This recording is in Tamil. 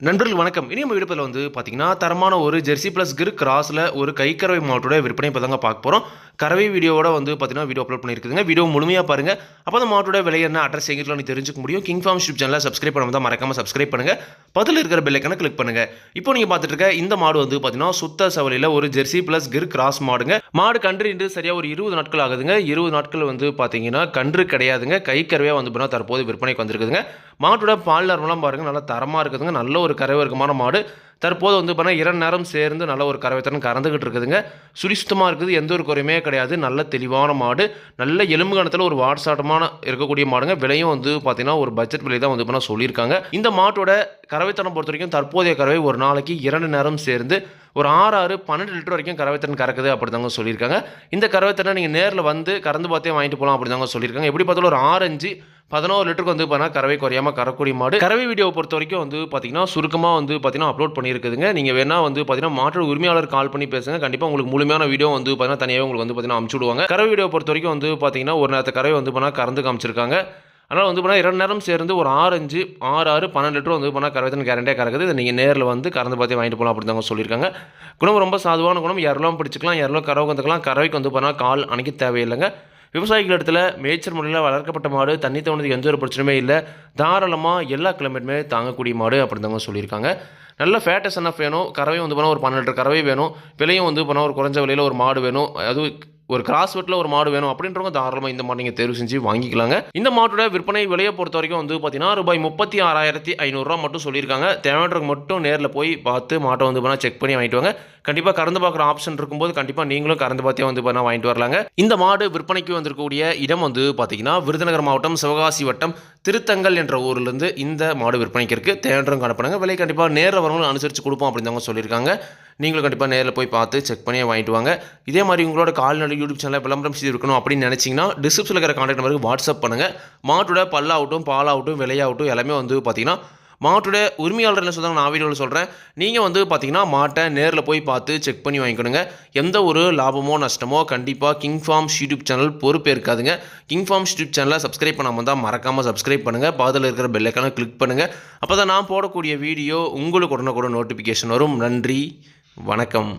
நண்பர்கள் வணக்கம். இனி நம்ம விடுப்பில் வந்து பார்த்தீங்கன்னா தரமான ஒரு ஜெர்சி ப்ளஸ் கிரு கிராஸில் ஒரு கைக்கறவை மாட்டோட விற்பனை இப்போ தாங்க பார்க்க போகிறோம் கறவை வீடியோவோட வந்து பார்த்தீங்கன்னா வீடியோ அப்லோட் பண்ணியிருக்குதுங்க. வீடியோ முழுமையாக பாருங்கள் அப்போ அந்த மாட்டோட விலை என்ன அட்ரஸ் எங்கிட்ட தெரிஞ்சுக்க முடியும். கிங் ஃபார்ம் ஷிப் சேனலை சப்ஸ்கிரைப் பண்ணாமல் தான் மறக்காமல் சப்ஸ்கிரைப் பண்ணுங்கள் பதில் இருக்கிற பெல்லைக்கான கிளிக் பண்ணுங்கள் இப்போ நீங்கள் பார்த்துட்டு இருக்க இந்த மாடு வந்து பார்த்தீங்கன்னா சுத்த சவலியில் ஒரு ஜெர்சி ப்ளஸ் கிர் கிராஸ் மாடுங்க. மாடு கன்று இன்று சரியாக ஒரு இருபது நாட்கள் ஆகுதுங்க. இருபது நாட்கள் வந்து பார்த்தீங்கன்னா கன்று கிடையாதுங்க. கை கைக்கறவையாக வந்து பார்த்தீங்கன்னா தற்போது விற்பனைக்கு வந்திருக்குதுங்க. மாட்டோட பால் நரம்பெல்லாம் பாருங்கள் நல்லா தரமாக இருக்குதுங்க. நல்ல ஒரு கரவர்க்கமான மாடு. தற்போது வந்து பார்த்தீங்கன்னா இரண்டு நேரம் சேர்ந்து நல்ல ஒரு கறவைத்தனம் கறந்துக்கிட்டு இருக்குதுங்க. சுரிசுத்தமாக இருக்குது எந்த ஒரு குறையுமே கிடையாது. நல்ல தெளிவான மாடு நல்ல எலும்பு கணத்தில் ஒரு வாட்சாட்டமான இருக்கக்கூடிய மாடுங்க. விலையும் வந்து பார்த்தீங்கன்னா ஒரு பட்ஜெட் விலை தான் வந்து பார்த்தீங்கன்னா சொல்லியிருக்காங்க. இந்த மாட்டோட கறவைத்தனம் பொறுத்த வரைக்கும் தற்போதைய கறவை ஒரு நாளைக்கு இரண்டு நேரம் சேர்ந்து ஒரு ஆறு ஆறு பன்னெண்டு லிட்டர் வரைக்கும் கறவைத்தன் கறக்குது அப்படி தாங்க சொல்லியிருக்காங்க. இந்த கறவைத்தனை நீங்கள் நேரில் வந்து கறந்து பார்த்தே வாங்கிட்டு போகலாம் அப்படி தாங்க சொல்லியிருக்காங்க. எப்படி பார்த்தாலும் ஒரு ஆரஞ்சு பதினோரு லிட்டருக்கு வந்து பார்த்தீங்கன்னா கறவை குறையாமல் கறக்கூடிய மாடு கறவை வீடியோவை பொறுத்த வரைக்கும் வந்து பார்த்தீங்கன்னா சுருக்கமாக வந்து பார்த்தீங்கன்னா அப்லோட் பண்ணியிருக்குதுங்க நீங்கள் வேணா வந்து பார்த்தீங்கன்னா மாற்று உரிமையாளர் கால் பண்ணி பேசுங்க கண்டிப்பாக உங்களுக்கு முழுமையான வீடியோ வந்து பார்த்தீங்கன்னா தனியாகவே உங்களுக்கு வந்து பார்த்தீங்கன்னா அமுச்சு விடுவாங்க கறவை வீடியோ பொறுத்த வரைக்கும் வந்து பார்த்தீங்கன்னா ஒரு நேரத்தை கறவை வந்து பார்த்தீங்கன்னா கறந்து காமிச்சிருக்காங்க அதனால் வந்து பார்த்தீங்கன்னா இரண்டு நேரம் சேர்ந்து ஒரு ஆரஞ்சு ஆறு ஆறு பன்னெண்டு லிட்டர் வந்து பார்த்தீங்கன்னா கறவைத்தன் கேரண்டியாக கறக்குது இதை நீங்கள் நேரில் வந்து கறந்து பார்த்தே வாங்கிட்டு போகலாம் அப்படி தாங்க சொல்லியிருக்காங்க குணம் ரொம்ப சாதுவான குணம் இரலாம் பிடிச்சிக்கலாம் இரலாம் கறவை வந்துக்கலாம் கறவைக்கு வந்து போனால் கால் அணைக்க தேவையில்லைங்க விவசாயிகள் இடத்துல மேய்ச்சல் முறையில் வளர்க்கப்பட்ட மாடு தண்ணி தவணதுக்கு எந்த ஒரு பிரச்சனையுமே இல்லை. தாராளமாக எல்லா கிளைமேட்டுமே தாங்கக்கூடிய மாடு அப்படின்னு தவங்க சொல்லியிருக்காங்க. நல்ல ஃபேட்டஸ் என்ன வேணும். கறவை வந்து போனால் ஒரு பன்னெண்டு கறவை வேணும். விலையும் வந்து போனால் ஒரு குறைஞ்ச விலையில் ஒரு மாடு வேணும். அது ஒரு கிராஸ் வெட்டில் ஒரு மாடு வேணும் அப்படின்றவங்க தாராளமாக இந்த மாடு நீங்கள் தேர்வு செஞ்சு வாங்கிக்கலாங்க. இந்த மாட்டோட விற்பனை விலையை பொறுத்த வரைக்கும் வந்து பார்த்தீங்கன்னா ரூபாய் முப்பத்தி ஆறாயிரத்தி ஐநூறுரூவா மட்டும் சொல்லியிருக்காங்க. தேவைன்றது மட்டும் நேரில் போய் பார்த்து மாட்டை வந்து போனால் செக் பண்ணி வாங்கிட்டு வாங்க. கண்டிப்பாக கறந்து பார்க்குற ஆப்ஷன் இருக்கும்போது கண்டிப்பாக நீங்களும் கறந்து பார்த்தே வந்து பண்ணால் வாங்கிட்டு வரலாங்க. இந்த மாடு விற்பனைக்கு வந்திருக்கக்கூடிய இடம் வந்து பார்த்தீங்கன்னா விருதுநகர் மாவட்டம் சிவகாசி வட்டம் திருத்தங்கல் என்ற ஊர்லேருந்து இந்த மாடு விற்பனைக்கு இருக்குது தேன்றும் காணப்படுங்க. விலை கண்டிப்பாக நேரில் வரவங்களும் அனுசரித்து கொடுப்போம் அப்படின்னு சொல்லியிருக்காங்க. நீங்களும் கண்டிப்பாக நேரில் போய் பார்த்து செக் பண்ணி வாங்கிட்டு வாங்க. இதே மாதிரி உங்களோட கால்நடை யூடியூப் சேனலில் விளம்பரம் செய்து இருக்கணும் அப்படின்னு நினச்சிங்கன்னா டிஸ்கிரிப்ஷனில் இருக்கிற கான்டாக்ட் நம்பருக்கு வாட்ஸ்அப் பண்ணுங்கள் மாட்டோட பல்லாகட்டும் பாலாகட்டும் விலையாகட்டும் எல்லாமே வந்து பார்த்திங்கன்னா மாட்டோட உரிமையாளர் என்ன சொல்கிறாங்க நான் வீடியோவில் சொல்கிறேன் நீங்கள் வந்து பார்த்தீங்கன்னா மாட்டை நேரில் போய் பார்த்து செக் பண்ணி வாங்கிக்கணுங்க. எந்த ஒரு லாபமோ நஷ்டமோ கண்டிப்பாக கிங் ஃபார்ம் யூடியூப் சேனல் பொறுப்பே இருக்காதுங்க. கிங் ஃபார்ம் யூடியூப் சேனலை சப்ஸ்கிரைப் பண்ணாமல் தான் மறக்காமல் சப்ஸ்கிரைப் பண்ணுங்கள் பாதில் இருக்கிற பெல்லைக்கான கிளிக் பண்ணுங்கள் அப்போ தான் நான் போடக்கூடிய வீடியோ உங்களுக்கு உடனுக்குடன் நோட்டிஃபிகேஷன் வரும். நன்றி. வணக்கம்.